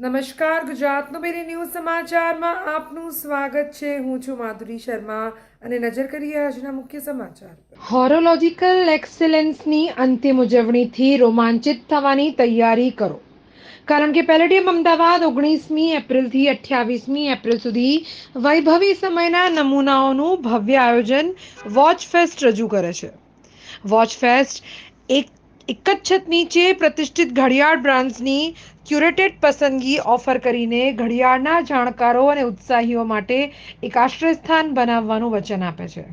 નમસ્કાર, ગુજરાતનો બેરી ન્યૂઝ સમાચારમાં આપનું સ્વાગત છે. હું છું માધુરી શર્મા અને નજર કરીએ આજના મુખ્ય સમાચાર. હોરોલોજિકલ એક્સેલન્સની અંતિમ ઉજવણીથી રોમાંચિત થવાની તૈયારી કરો. કારણ કે પેલેડિયમ અમદાવાદ ઓગણીસમી એપ્રિલથી અઠ્યાવીસમી એપ્રિલ સુધી વૈભવી સમયના નમૂનાઓનું ભવ્ય આયોજન વોચ ફેસ્ટ રજૂ કરે છે. વોચ ફેસ્ટ એક એક જ છત નીચે પ્રતિષ્ઠિત ઘડિયાળ બ્રાન્ડ્સની ક્યુરેટેડ પસંદગી ઓફર કરીને ઘડિયાળના જાણકારો અને ઉત્સાહીઓ માટે એક આશ્રયસ્થાન બનાવવાનું વચન આપે છે.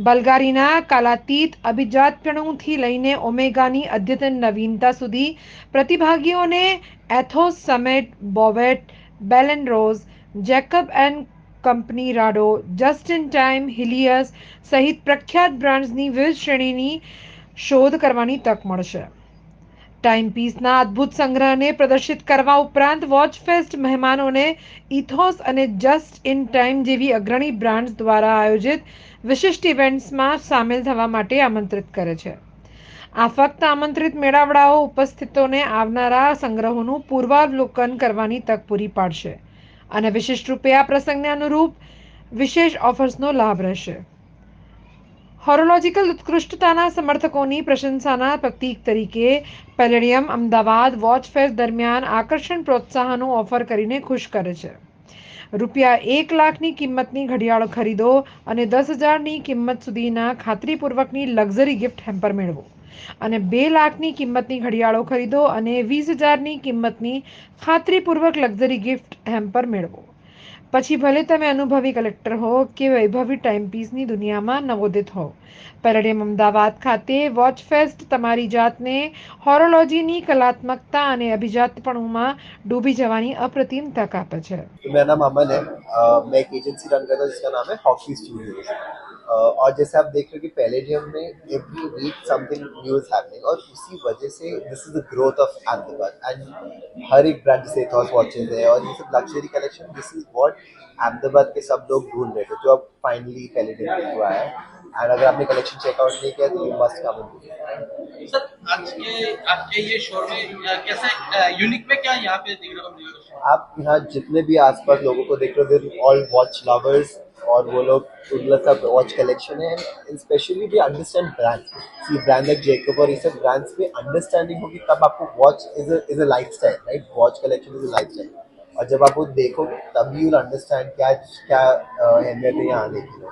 બલગારીના કાલાતીત અભિજાતપણુંથી લઈને ઓમેગાની અદ્યતન નવીનતા સુધી પ્રતિભાગીઓને Ethos, summit, Bovet Bell and Ross Jacob and company Rado, just in time Helios સહિત પ્રખ્યાત બ્રાન્ડ્સની વિવિધ શ્રેણીની શોધ કરવાની તક મળશે. ટાઈમપીસના અદ્ભુત સંગ્રહને પ્રદર્શિત કરવા ઉપરાંત વોચ ફેસ્ટ મહેમાનોને ઇથોસ અને જસ્ટ ઇન ટાઈમ જેવી અગ્રણી બ્રાન્ડ્સ દ્વારા આયોજિત વિશિષ્ટ ઇવેન્ટ્સમાં સામેલ થવા માટે આમંત્રિત કરે છે. આ ફક્ત આમંત્રિત મેળાવડાઓ ઉપસ્થિતોને આવનારા સંગ્રહોનું પૂર્વાવલોકન કરવાની તક પૂરી પાડશે અને વિશિષ્ટ રૂપે આ પ્રસંગને અનુરૂપ વિશેષ ઓફર્સનો લાભ રહેશે. હોરોલોજિકલ ઉત્કૃષ્ટતાના સમર્થકોની પ્રશંસાના પ્રતીક તરીકે પેલેડિયમ અમદાવાદ વોચ ફેર દરમિયાન આકર્ષણ પ્રોત્સાહનો ઓફર કરીને ખુશ કરે છે રૂપિયા એક લાખની કિંમતની ઘડિયાળ ખરીદો અને દસ હજારની કિંમત સુધીના ખાતરીપૂર્વકની લક્ઝરી ગિફ્ટ હેમ્પર મેળવો અને બે લાખની કિંમતની ઘડિયાળો ખરીદો અને વીસ હજારની કિંમતની ખાતરીપૂર્વક લક્ઝરી ગિફ્ટ હેમ્પર મેળવો પછી ભલે તમે અનુભવી કલેક્ટર હો કે વૈભવી ટાઈમપીસની દુનિયામાં નવોદિત હો પેરેડિયમ અમદાવાદ ખાતે વોચ ફેસ્ટ તમારી જાતને હોરોલોજીની કલાત્મકતા અને અભિજાતપણુમાં ડૂબી જવાની અપ્રતિમ તક આપે છે तो मेरा नाम अमन है अ, मैं एक एजेंसी रन करता हूँ जिसका नाम है हॉकी स्टूडियोज और जैसे आप देख रहे हो कि पैलेडियम में every week something new is happening और उसी वजह से this is the growth of Ahmedabad and हर एक ब्रांड जैसे एथॉस वॉचेज है और ये सब luxury collection this is what Ahmedabad के सब लोग ढूंढ रहे थे जो अब फाइनली पैलेडियम में हुआ है। एंड अगर आपने कलेक्शन चेकआउट नहीं किया तो you must come and sir आज के आपके ये शो में कैसे यूनिक में क्या यहाँ पे देखने को मिलेगा आप यहाँ जितने भी आसपास लोगों को देख रहे हो ऑल वॉच लवर्स और वो लोग उनका सब वॉच कलेक्शन है। And specially they understand brands see brand like Jacob और ये सब ब्रांड्स में अंडरस्टैंडिंग होगी तब आपको watch is is a lifestyle right watch collection is a lifestyle और जब आप वो देखोगे तभी यू अंडरस्टैंड क्या क्या अहमियत है यहाँ आने की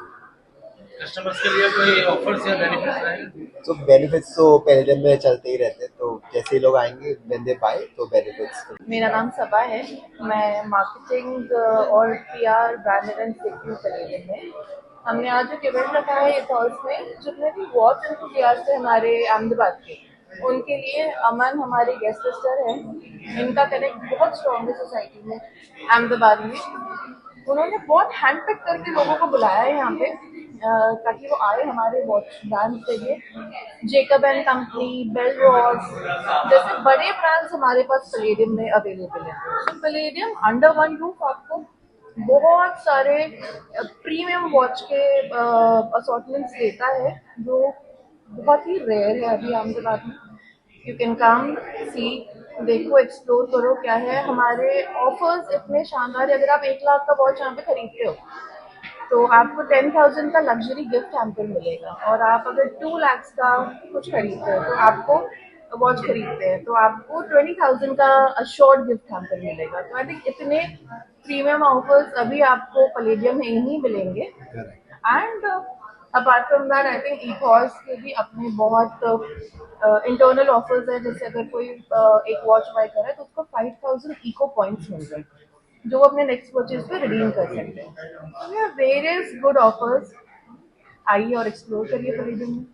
कस्टमर्स के लिए कोई ऑफर्स या बेनिफिट्स रहेंगे तो बेनिफिट्स तो पहले दिन में चलते ही रहते हैं तो जैसे ही लोग आएँगे when they buy तो बेनिफिट्स मेरा नाम सबा है। मैं मार्केटिंग और पीआर ब्रांड एंड हूँ पलेरियम में हमने आज एक इवेंट रखा है इथॉल्स में जितने भी वॉच एंथुसियास्ट है हमारे अहमदाबाद के उनके लिए अमन हमारे गेस्ट सिस्टर हैं। इनका कनेक्ट बहुत स्ट्रॉन्ग है सोसाइटी में, अहमदाबाद में। उन्होंने बहुत हैंड पिक करके लोगों को बुलाया है यहाँ पे ताकि वो आए हमारे वॉच ब्रांड के लिए। Jacob and company Bell Ross जैसे बड़े ब्रांड्स हमारे पास पलेडियम में अवेलेबल है। तो पलेडियम अंडर वन रूफ आपको बहुत सारे प्रीमियम वॉच के असॉर्टमेंट्स देता है, जो बहुत ही रेयर है अभी अहमदाबाद में। यू कैन कम सी देखो एक्सप्लोर करो क्या है। हमारे ऑफर्स इतने शानदार है। अगर आप एक लाख का वॉच यहाँ पे खरीदते हो तो आपको टेन थाउज़ेंड का लग्जरी गिफ्ट हैम्पर मिलेगा। और आप अगर टू लैक्स का कुछ खरीदते हो तो आपको वॉच खरीदते हैं। तो आपको ट्वेंटी थाउज़ेंड का अशोर्ड गिफ्ट हैम्पर मिलेगा। तो आई थिंक इतने प्रीमियम ऑफर्स अभी आपको पलेडियम में ही मिलेंगे। And apart from that I think ईकॉस के भी अपने बहुत इंटरनल ऑफर्स है। जैसे अगर कोई एक वॉच बाय करे तो उसको फाइव थाउज़ेंड इको पॉइंट्स मिल रहे हैं, जो वो अपने नेक्स्ट परचेज पे रिडीम कर सकते हैं। वेरियस गुड ऑफर्स आइए और एक्सप्लोर करिए खरीदेंगे में